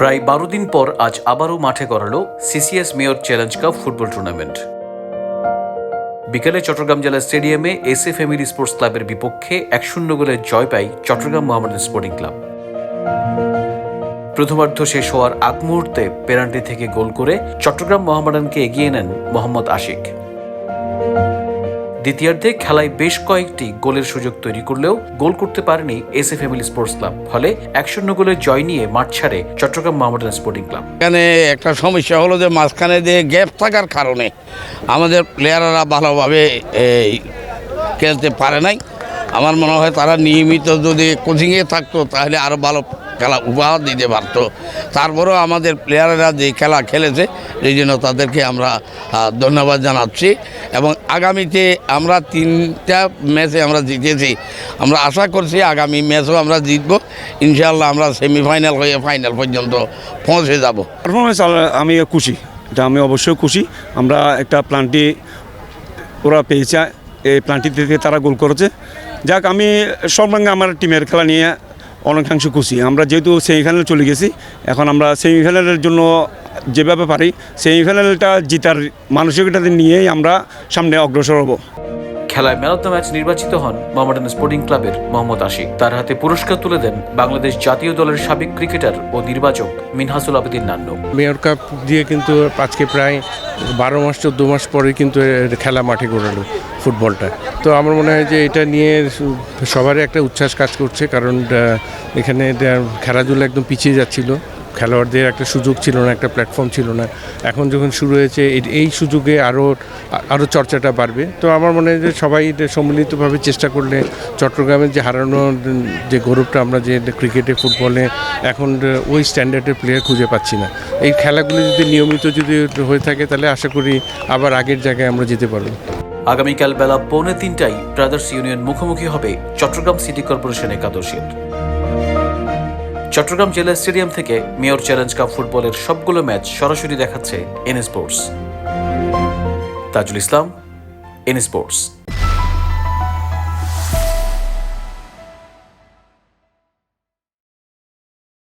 প্রায় বারো দিন পর আজ আবারও মাঠে গড়ালো CCS mayor challenge cup football tournament. বিকেলে চট্টগ্রাম জেলা স্টেডিয়ামে এসএ ফ্যামিলি স্পোর্টস ক্লাবের বিপক্ষে এক শূন্য গোলের জয় পায় চট্টগ্রাম মোহামেডান স্পোর্টিং ক্লাব। প্রথমার্ধ শেষ হওয়ার আগ মুহূর্তে পেনাল্টি থেকে গোল করে চট্টগ্রাম মোহামেডানকে এগিয়ে নেন মোহাম্মদ আশিক। দ্বিতীয়ার্ধে খেলায় বেশ কয়েকটি গোলের সুযোগ তৈরি করলেও গোল করতে পারেনি S A family sports club. ফলে এক শূন্য গোলের জয় নিয়ে মাঠ ছাড়ে চট্টগ্রাম মোহামেডান স্পোর্টিং ক্লাব। এখানে একটা সমস্যা হলো যে মাঝখানে দিয়ে গ্যাপ থাকার কারণে আমাদের প্লেয়াররা ভালোভাবে খেলতে পারে নাই। আমার মনে হয় তারা নিয়মিত যদি কোচিংয়ে থাকতো, তাহলে আরও ভালো খেলা উপহার দিতে পারতো। তারপরেও আমাদের প্লেয়াররা যে খেলা খেলেছে, এই জন্য তাদেরকে আমরা ধন্যবাদ জানাচ্ছি। এবং আগামীতে আমরা তিনটা ম্যাচে আমরা জিতেছি। আমরা আশা করছি আগামী ম্যাচও আমরা জিতবো। ইনশাআল্লাহ আমরা সেমিফাইনাল হয়ে ফাইনাল পর্যন্ত পৌঁছে যাব। পারফরমেন্স আমি খুশি। এটা আমি অবশ্যই খুশি। আমরা একটা প্লান্টি ওরা পেয়েছে। এই প্লান্টি থেকে তারা গোল করেছে। যাক, আমি সর্বাঙ্গে আমার টিমের খেলা নিয়ে অনেকাংশ খুশি আমরা যেহেতু সেমিফাইনাল চলে গেছি, এখন আমরা সেমিফাইনালের জন্য যেভাবে পারি সেমিফাইনালটা জিতার মানসিকতা নিয়েই আমরা সামনে অগ্রসর হব। খেলায় ম্যান অব দ্য ম্যাচ নির্বাচিত হন মোহামেডান স্পোর্টিং ক্লাবের মোহাম্মদ আশিক। তার হাতে পুরস্কার তুলে দেন বাংলাদেশ জাতীয় দলের সাবেক ক্রিকেটার ও নির্বাচক মিনহাসুল আবেদিন নান্নু। মেয়র কাপ দিয়ে কিন্তু আজকে প্রায় বারো মাস, চোদ্দ মাস পরে কিন্তু খেলা মাঠে গড়ালো ফুটবলটা। তো আমার মনে হয় যে এটা নিয়ে সবারই একটা উচ্ছ্বাস কাজ করছে, কারণ এখানে খেলাধুলা একদম পিছিয়ে যাচ্ছিল। খেলোয়াড়দের একটা সুযোগ ছিল না, একটা প্ল্যাটফর্ম ছিল না। এখন যখন শুরু হয়েছে, এই- সুযোগে আরও আরও চর্চাটা বাড়বে। তো আমার মনে হয় যে সবাই সম্মিলিতভাবে চেষ্টা করলে চট্টগ্রামের যে হারানো যে গৌরবটা আমরা যে ক্রিকেটে ফুটবলে এখন ওই স্ট্যান্ডার্ডের প্লেয়ার খুঁজে পাচ্ছি না। এই খেলাগুলো যদি নিয়মিত যদি হয়ে থাকে, তাহলে আশা করি আবার আগের জায়গায় আমরা যেতে পারব। আগামীকাল বেলা পৌনে তিনটায় ব্রাদার্স ইউনিয়ন মুখোমুখি হবে চট্টগ্রাম সিটি কর্পোরেশন একাদশীর। চট্টগ্রাম জেলা স্টেডিয়াম থেকে মেয়র চ্যালেঞ্জ কাপ ফুটবলের সবগুলো ম্যাচ সরাসরি দেখাচ্ছে N sports. Tajul Islam N sports.